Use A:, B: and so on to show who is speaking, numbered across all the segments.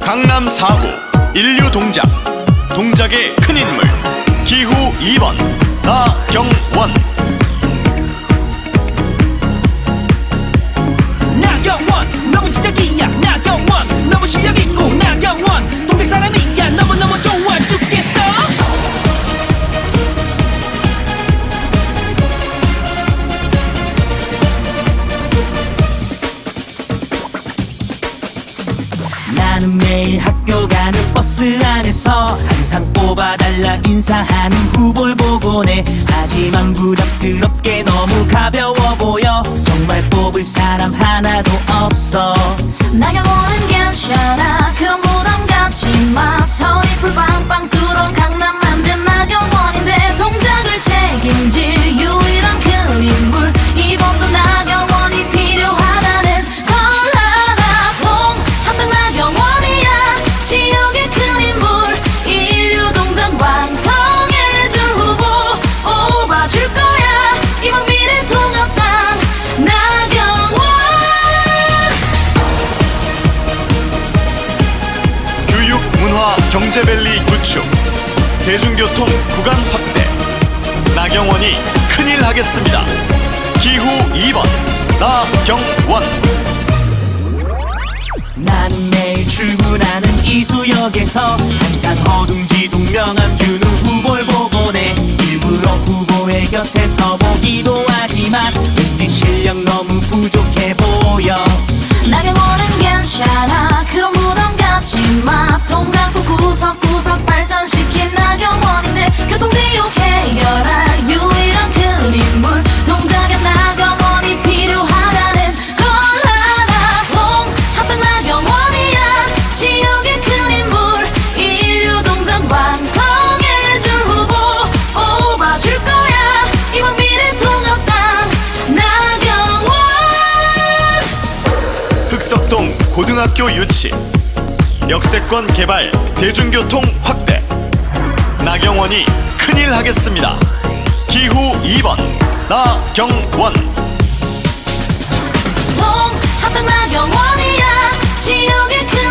A: 강남 4구 인류 동작. 동작의 큰 인물. 기후 2번. 나경원
B: 나는 매일 학교 가는 버스 안에서 항상 뽑아달라 인사하는 후보를 보곤 해 하지만 부담스럽게 너무 가벼워 보여. 정말 뽑을 사람 하나도 없어
A: 문화 경제밸리 구축. 대중교통 구간 확대. 나경원이 큰일 하겠습니다. 기후 2번 나경원.
B: 나는 매일 출근하는 이수역에서 항상 허둥지둥 명함 주는 후보를 보곤 해 일부러 후보의 곁에 서
A: 흑석동 고등학교 유치. 역세권 개발 대중교통 확대. 나경원이 큰일 하겠습니다. 기후 2번 나경원.
C: 통합당 나경원이야. 지역의 큰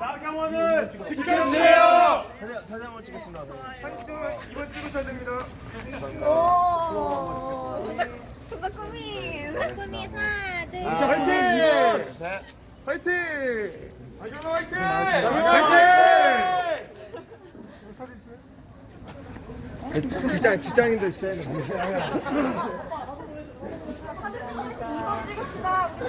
D: 나경원을 지켜주세요. 사진 한번 찍겠습니다. 이번 찍으셔야 됩니다.
E: 오. 진짜 꿈이 꿈이 하나 둘
D: 화이팅! 화이팅! 나경원 화이팅! 화이팅! 직장 직장인들 직장인들
E: 이거 찍읍시다 우리